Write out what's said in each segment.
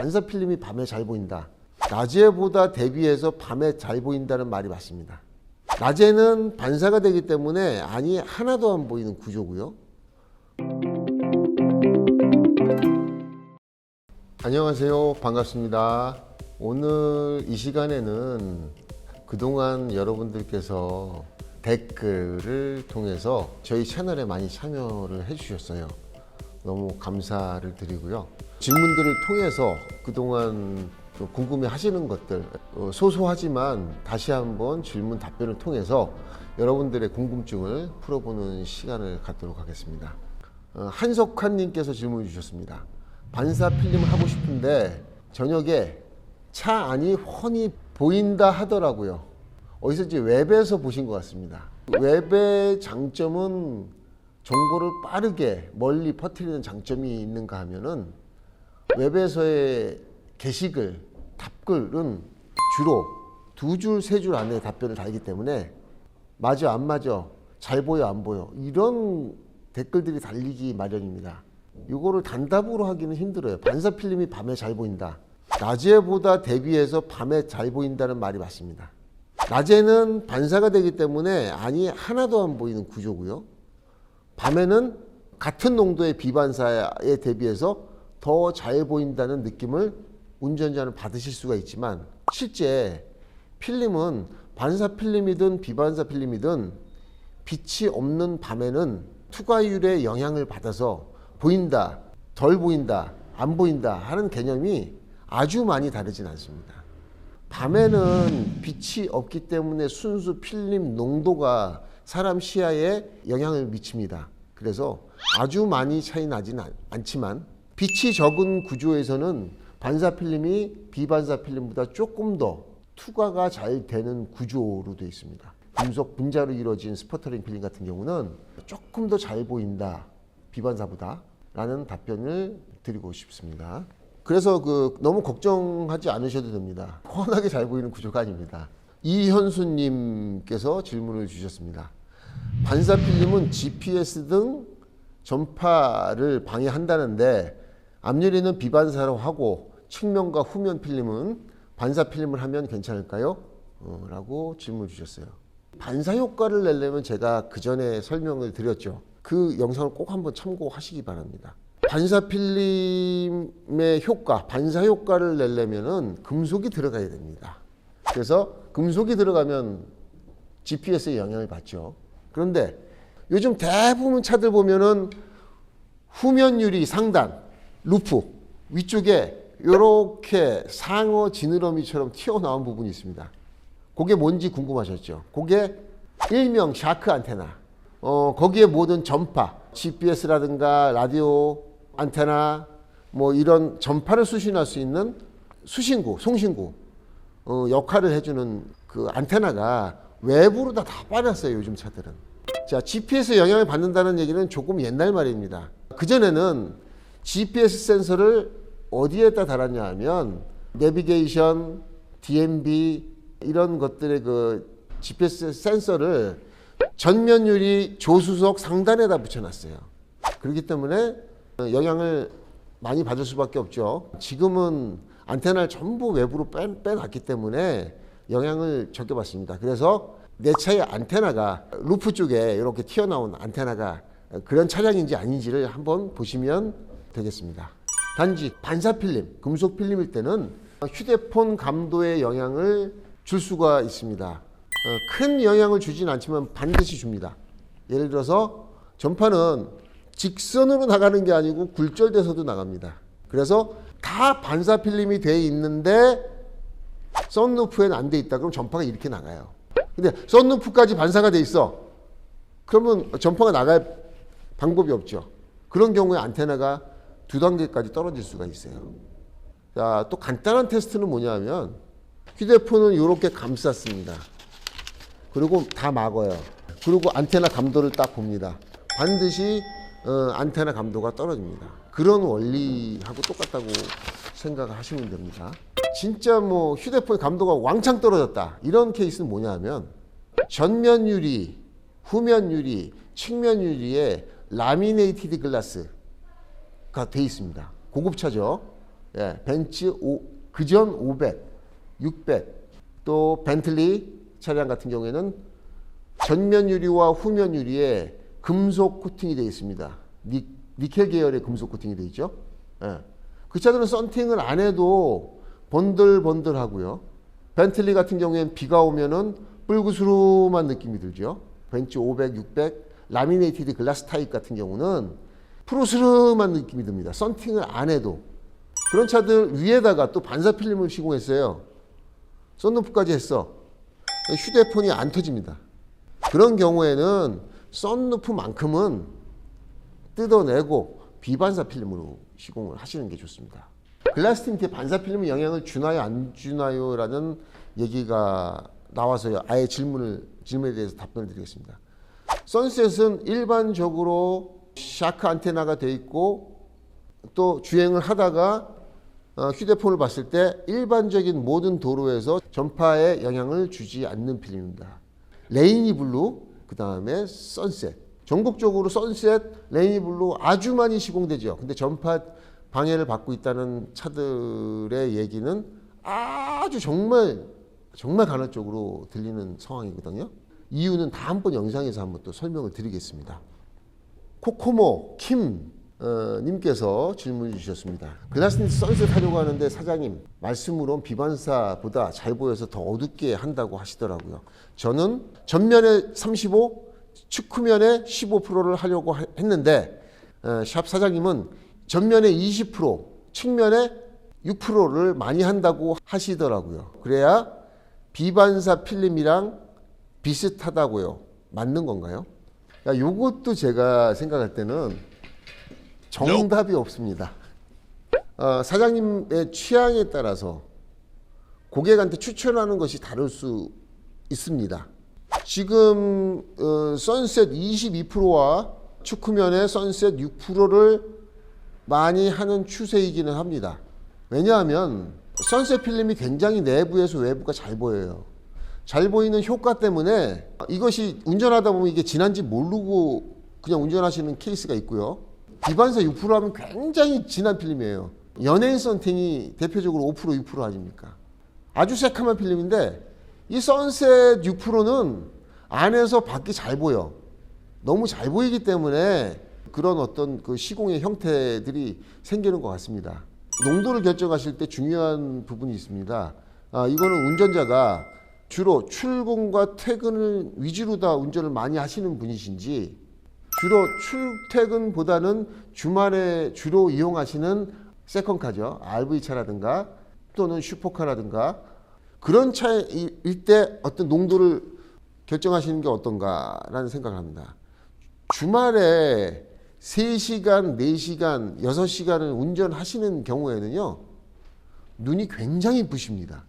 반사 필름이 밤에 잘 보인다. 낮에보다 대비해서 밤에 잘 보인다는 말이 맞습니다. 낮에는 반사가 되기 때문에 안이 하나도 안 보이는 구조고요. 안녕하세요. 반갑습니다. 오늘 이 시간에는 그동안 여러분들께서 댓글을 통해서 저희 채널에 많이 참여를 해주셨어요. 너무 감사를 드리고요. 질문들을 통해서 그동안 좀 궁금해 하시는 것들, 어, 소소하지만 다시 한번 질문 답변을 통해서 여러분들의 궁금증을 풀어보는 시간을 갖도록 하겠습니다. 어, 한석환님께서 질문 주셨습니다. 반사 필름을 하고 싶은데 저녁에 차 안이 훤히 보인다 하더라고요. 어디서인지 웹에서 보신 것 같습니다. 웹의 장점은 정보를 빠르게 멀리 퍼뜨리는 장점이 있는가 하면은 웹에서의 게시글, 답글은 주로 두 줄, 세 줄 안에 답변을 달기 때문에 맞아, 안 맞아, 잘 보여, 안 보여 이런 댓글들이 달리기 마련입니다. 이거를 단답으로 하기는 힘들어요. 반사 필름이 밤에 잘 보인다. 낮에보다 대비해서 밤에 잘 보인다는 말이 맞습니다. 낮에는 반사가 되기 때문에 안이 하나도 안 보이는 구조고요. 밤에는 같은 농도의 비반사에 대비해서 더 잘 보인다는 느낌을 운전자는 받으실 수가 있지만 실제 필름은 반사 필름이든 비반사 필름이든 빛이 없는 밤에는 투과율의 영향을 받아서 보인다, 덜 보인다, 안 보인다 하는 개념이 아주 많이 다르진 않습니다. 밤에는 빛이 없기 때문에 순수 필름 농도가 사람 시야에 영향을 미칩니다. 그래서 아주 많이 차이 않- 않지만 빛이 적은 구조에서는 반사 필름이 비반사 필름보다 조금 더 투과가 잘 되는 구조로 되어 있습니다. 금속 분자로 이루어진 스퍼터링 필름 같은 경우는 조금 더 잘 보인다 비반사보다 라는 답변을 드리고 싶습니다. 그래서 그 너무 걱정하지 않으셔도 됩니다. 훤하게 잘 보이는 구조가 아닙니다. 이현수님께서 질문을 주셨습니다. 반사 필름은 GPS 등 전파를 방해한다는데 앞유리는 비반사로 하고 측면과 후면 필름은 반사 필름을 하면 괜찮을까요? 어, 라고 질문 주셨어요. 반사 효과를 내려면 제가 그 전에 설명을 드렸죠. 그 영상을 꼭 한번 참고하시기 바랍니다. 반사 필름의 효과, 반사 효과를 내려면은 금속이 들어가야 됩니다. 그래서 금속이 들어가면 GPS에 영향을 받죠. 그런데 요즘 대부분 차들 보면은 후면 유리 상단, 루프 위쪽에 이렇게 상어 지느러미처럼 튀어나온 부분이 있습니다. 그게 뭔지 궁금하셨죠? 그게 일명 샤크 안테나. 어, 거기에 모든 전파, GPS라든가 라디오 안테나, 뭐 이런 전파를 수신할 수 있는 수신구, 송신구 어, 역할을 해주는 그 안테나가 외부로 다, 다 빠졌어요, 요즘 차들은. 자, GPS 영향을 받는다는 얘기는 조금 옛날 말입니다. 그전에는 GPS 센서를 어디에다 달았냐 하면 내비게이션, DMB 이런 것들의 그 GPS 센서를 전면 유리 조수석 상단에다 붙여놨어요. 그렇기 때문에 영향을 많이 받을 수밖에 없죠. 지금은 안테나를 전부 외부로 빼, 빼놨기 때문에 영향을 적게 받습니다. 그래서 내 차의 안테나가 루프 쪽에 이렇게 튀어나온 안테나가 그런 차량인지 아닌지를 한번 보시면 되겠습니다. 단지 반사 필름, 금속 필름일 때는 휴대폰 감도에 영향을 줄 수가 있습니다. 어, 큰 영향을 주진 않지만 반드시 줍니다. 예를 들어서 전파는 직선으로 나가는 게 아니고 굴절돼서도 나갑니다. 그래서 다 반사 필름이 돼 있는데 썬루프에는 안돼 있다. 그럼 전파가 이렇게 나가요. 근데 썬루프까지 반사가 돼 있어. 그러면 전파가 나갈 방법이 없죠. 그런 경우에 안테나가 두 단계까지 떨어질 수가 있어요. 자, 또 간단한 테스트는 뭐냐면 휴대폰을 이렇게 감쌌습니다. 그리고 다 막아요. 그리고 안테나 감도를 딱 봅니다. 반드시 어, 안테나 감도가 떨어집니다. 그런 원리하고 똑같다고 생각하시면 됩니다. 진짜 뭐 휴대폰 감도가 왕창 떨어졌다. 이런 케이스는 뭐냐면 전면 유리, 후면 유리, 측면 유리에 라미네이티드 글라스가 돼 있습니다. 고급차죠. 예, 벤츠 오, 그전 500, 600, 또 벤틀리 차량 같은 경우에는 전면 유리와 후면 유리에 금속 코팅이 되어 있습니다. 니, 니켈 계열의 금속 코팅이 되어 있죠. 예. 그 차들은 썬팅을 안 해도 번들번들하고요. 벤틀리 같은 경우에는 비가 오면은 뿔구스름한 느낌이 들죠. 벤츠 500, 600, 라미네이티드 글라스 타입 같은 경우는 푸르스름한 느낌이 듭니다. 썬팅을 안 해도 그런 차들 위에다가 또 반사 필름을 시공했어요. 썬루프까지 했어. 휴대폰이 안 터집니다. 그런 경우에는 썬루프만큼은 뜯어내고 비반사 필름으로 시공을 하시는 게 좋습니다. 글라스 틴트에 반사 필름이 영향을 주나요 안 주나요 라는 얘기가 나와서요. 아예 질문을 질문에 대해서 답변을 드리겠습니다. 선셋은 일반적으로 샤크 안테나가 돼 있고 또 주행을 하다가 어, 휴대폰을 봤을 때 일반적인 모든 도로에서 전파에 영향을 주지 않는 필름입니다. 레이니 블루, 그 다음에 선셋. 전국적으로 선셋, 레이니 블루 아주 많이 시공되죠. 근데 전파 방해를 받고 있다는 차들의 얘기는 아주 정말 정말 간헐적으로 들리는 상황이거든요. 이유는 다음 번 영상에서 한번 또 설명을 드리겠습니다. 코코모 킴 어, 님께서 질문을 주셨습니다. 글라스니트 선셋 하려고 하는데 사장님 말씀으론 비반사보다 잘 보여서 더 어둡게 한다고 하시더라고요. 저는 전면에 35, 측후면에 15%를 하려고 하- 했는데 어, 샵 사장님은 전면에 20%, 측면에 6%를 많이 한다고 하시더라고요. 그래야 비반사 필름이랑 비슷하다고요. 맞는 건가요? 야, 요것도 제가 생각할 때는 정답이 없습니다. 어, 사장님의 취향에 따라서 고객한테 추천하는 것이 다를 수 있습니다. 지금 어, 선셋 22%와 축구면에 선셋 6%를 많이 하는 추세이기는 합니다. 왜냐하면 선셋 필름이 굉장히 내부에서 외부가 잘 보여요. 잘 보이는 효과 때문에 이것이 운전하다 보면 이게 진한지 모르고 그냥 운전하시는 케이스가 있고요. 비반사 6% 하면 굉장히 진한 필름이에요. 연예인 썬팅이 대표적으로 5% 6% 아닙니까? 아주 새카만 필름인데 이 선셋 6%는 안에서 밖이 잘 보여. 너무 잘 보이기 때문에 그런 어떤 그 시공의 형태들이 생기는 것 같습니다. 농도를 결정하실 때 중요한 부분이 있습니다. 아, 이거는 운전자가 주로 출근과 퇴근을 위주로 다 운전을 많이 하시는 분이신지 주로 출퇴근보다는 주말에 주로 이용하시는 세컨카죠. RV차라든가 또는 슈퍼카라든가 그런 차일 때 어떤 농도를 결정하시는 게 어떤가라는 생각을 합니다. 주말에 3시간, 4시간, 6시간을 운전하시는 경우에는요, 눈이 굉장히 부십니다.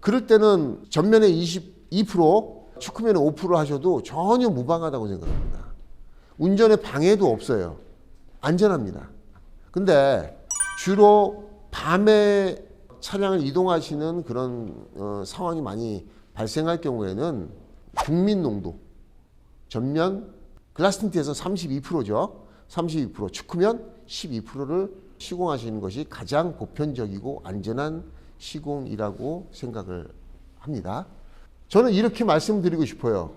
그럴 때는 전면에 22%, 측면에 5% 하셔도 전혀 무방하다고 생각합니다. 운전에 방해도 없어요. 안전합니다. 근데 주로 밤에 차량을 이동하시는 그런 어, 상황이 많이 발생할 경우에는 국민 농도 전면 글라스 틴트에서 32%죠. 32% 축구면 12%를 시공하시는 것이 가장 보편적이고 안전한 시공이라고 생각을 합니다. 저는 이렇게 말씀드리고 싶어요.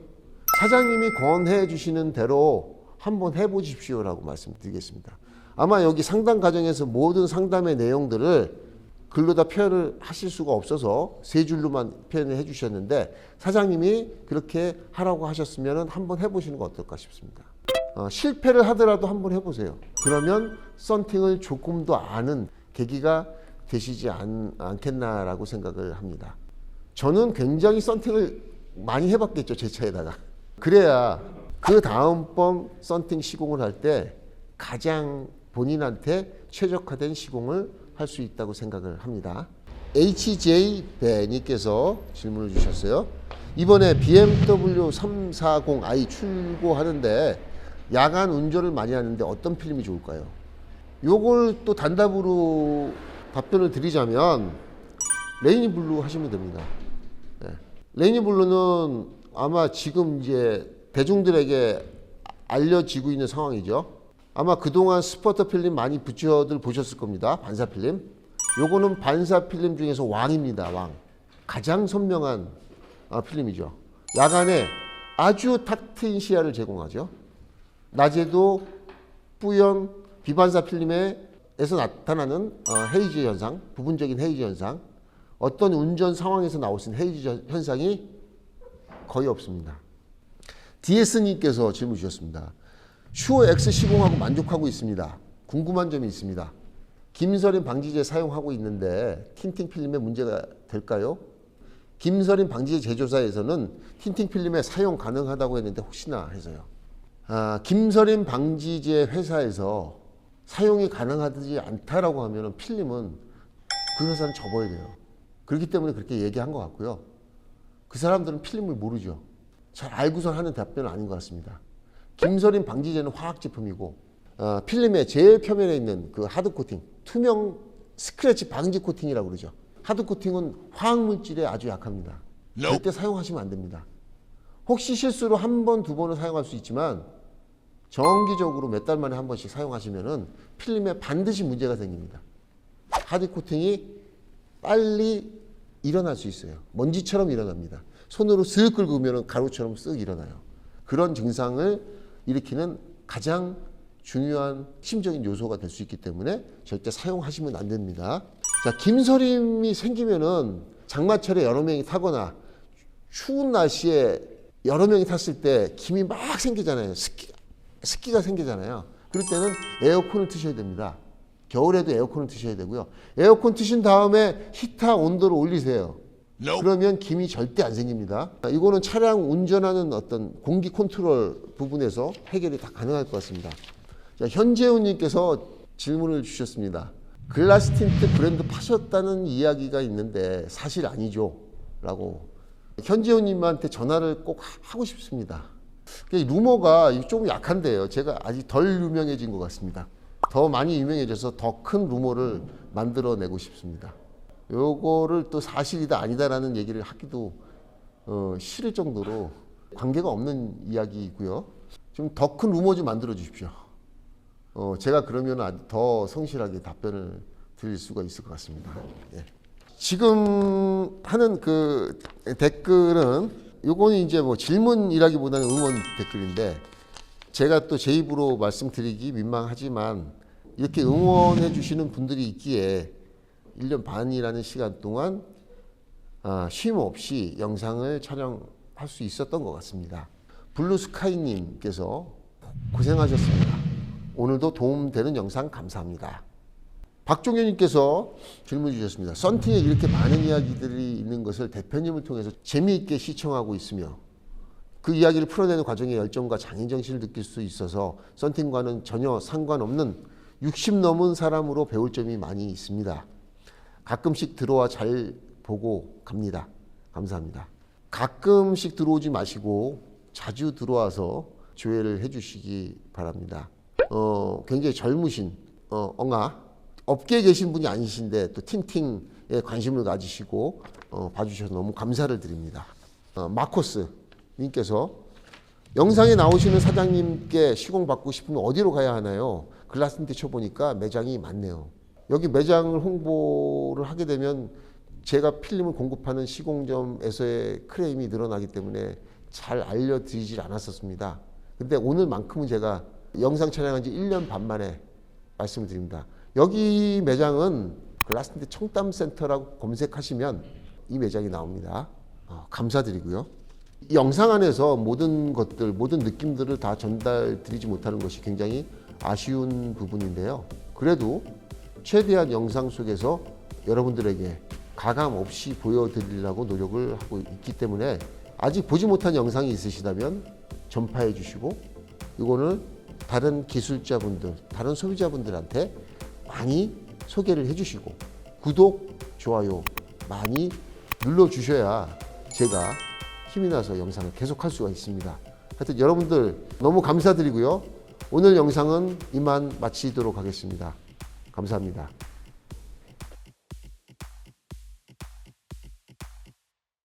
사장님이 권해 주시는 대로 한번 해보십시오라고 말씀드리겠습니다. 아마 여기 상담 과정에서 모든 상담의 내용들을 글로 다 표현을 하실 수가 없어서 세 줄로만 표현을 해주셨는데 사장님이 그렇게 하라고 하셨으면 한번 해보시는 거 어떨까 싶습니다. 어, 실패를 하더라도 한번 해보세요. 그러면 썬팅을 조금 더 아는 계기가 되시지 않, 않겠나라고 생각을 합니다. 저는 굉장히 썬팅을 많이 해봤겠죠 제 차에다가. 그래야 그 다음번 썬팅 시공을 할 때 가장 본인한테 최적화된 시공을 할 수 있다고 생각을 합니다. HJ 배님께서 질문을 주셨어요. 이번에 BMW 340i 출고하는데 야간 운전을 많이 하는데 어떤 필름이 좋을까요? 요걸 또 단답으로 답변을 드리자면 레이니 블루 하시면 됩니다. 네. 레이니 블루는 아마 지금 이제 대중들에게 알려지고 있는 상황이죠. 아마 그동안 스포터 필름 많이 붙여들 보셨을 겁니다. 반사 필름. 요거는 반사 필름 중에서 왕입니다. 왕. 가장 선명한 아, 필름이죠. 야간에 아주 탁 트인 시야를 제공하죠. 낮에도 뿌연 비반사 필름에서 나타나는 어, 헤이즈 현상, 부분적인 헤이즈 현상, 어떤 운전 상황에서 나올 수 있는 헤이즈 현상이 거의 없습니다. DS님께서 질문 주셨습니다. 슈어 X 시공하고 만족하고 있습니다. 궁금한 점이 있습니다. 김서림 방지제 사용하고 있는데 틴팅 필름에 문제가 될까요? 김서림 방지제 제조사에서는 틴팅 필름에 사용 가능하다고 했는데 혹시나 해서요. 아, 김서림 방지제 회사에서 사용이 가능하지 않다라고 하면 필름은 그 회사는 접어야 돼요. 그렇기 때문에 그렇게 얘기한 것 같고요. 그 사람들은 필름을 모르죠. 잘 알고서 하는 답변은 아닌 것 같습니다. 김서림 방지제는 화학 제품이고 어, 필름의 제일 표면에 있는 그 하드 코팅, 투명 스크래치 방지 코팅이라고 그러죠. 하드 코팅은 화학 물질에 아주 약합니다. 절대 사용하시면 안 됩니다. 혹시 실수로 한 번, 두 번은 사용할 수 있지만 정기적으로 몇 달 만에 한 번씩 사용하시면은 필름에 반드시 문제가 생깁니다. 하드 코팅이 빨리 일어날 수 있어요. 먼지처럼 일어납니다. 손으로 슥 긁으면 가루처럼 쓱 일어나요. 그런 증상을 일으키는 가장 중요한 심적인 요소가 될 수 있기 때문에 절대 사용하시면 안 됩니다. 자, 김서림이 생기면은 장마철에 여러 명이 타거나 추운 날씨에 여러 명이 탔을 때 김이 막 생기잖아요. 습기, 습기가 생기잖아요. 그럴 때는 에어컨을 트셔야 됩니다. 겨울에도 에어컨을 트셔야 되고요. 에어컨 트신 다음에 히터 온도를 올리세요. 그러면 김이 절대 안 생깁니다. 이거는 차량 운전하는 어떤 공기 컨트롤 부분에서 해결이 다 가능할 것 같습니다. 자, 현재훈님께서 질문을 주셨습니다. 글라스 틴트 브랜드 파셨다는 이야기가 있는데 사실 아니죠? 라고 현재훈님한테 전화를 꼭 하고 싶습니다. 그 루머가 좀 약한데요. 제가 아직 덜 유명해진 것 같습니다. 더 많이 유명해져서 더 큰 루머를 만들어내고 싶습니다. 요거를 또 사실이다 아니다라는 얘기를 하기도 어, 싫을 정도로 관계가 없는 이야기이고요. 좀 더 큰 루머 좀 만들어 주십시오. 어, 제가 그러면 더 성실하게 답변을 드릴 수가 있을 것 같습니다. 예. 지금 하는 그 댓글은 요거는 이제 뭐 질문이라기보다는 응원 댓글인데 제가 또 제 입으로 말씀드리기 민망하지만 이렇게 응원해 주시는 분들이 있기에 1년 반이라는 시간 동안 아, 쉼 없이 영상을 촬영할 수 있었던 것 같습니다. 블루스카이님께서 고생하셨습니다. 오늘도 도움되는 영상 감사합니다. 박종현님께서 질문 주셨습니다. 썬팅에 이렇게 많은 이야기들이 있는 것을 대표님을 통해서 재미있게 시청하고 있으며 그 이야기를 풀어내는 과정에 열정과 장인정신을 느낄 수 있어서 썬팅과는 전혀 상관없는 60 넘은 사람으로 배울 점이 많이 있습니다. 가끔씩 들어와 잘 보고 갑니다. 감사합니다. 가끔씩 들어오지 마시고 자주 들어와서 조회를 해주시기 바랍니다. 어, 굉장히 젊으신 어, 엉아 업계에 계신 분이 아니신데 또 틴팅에 관심을 가지시고 어, 봐주셔서 너무 감사를 드립니다. 어, 마코스 님께서 영상에 나오시는 사장님께 시공받고 싶으면 어디로 가야 하나요? 글라스틴트 쳐보니까 매장이 많네요. 여기 매장을 홍보를 하게 되면 제가 필름을 공급하는 시공점에서의 크레임이 늘어나기 때문에 잘 알려드리질 않았었습니다. 근데 오늘만큼은 제가 영상 촬영한 지 1년 반 만에 말씀을 드립니다. 여기 매장은 글라스틴트 청담센터라고 검색하시면 이 매장이 나옵니다. 어, 감사드리고요. 이 영상 안에서 모든 것들, 모든 느낌들을 다 전달드리지 못하는 것이 굉장히 아쉬운 부분인데요. 그래도 최대한 영상 속에서 여러분들에게 가감 없이 보여드리려고 노력을 하고 있기 때문에 아직 보지 못한 영상이 있으시다면 전파해 주시고 이거는 다른 기술자분들, 다른 소비자분들한테 많이 소개를 해 주시고 구독, 좋아요 많이 눌러 주셔야 제가 힘이 나서 영상을 계속할 수가 있습니다. 하여튼 여러분들 너무 감사드리고요. 오늘 영상은 이만 마치도록 하겠습니다. 감사합니다.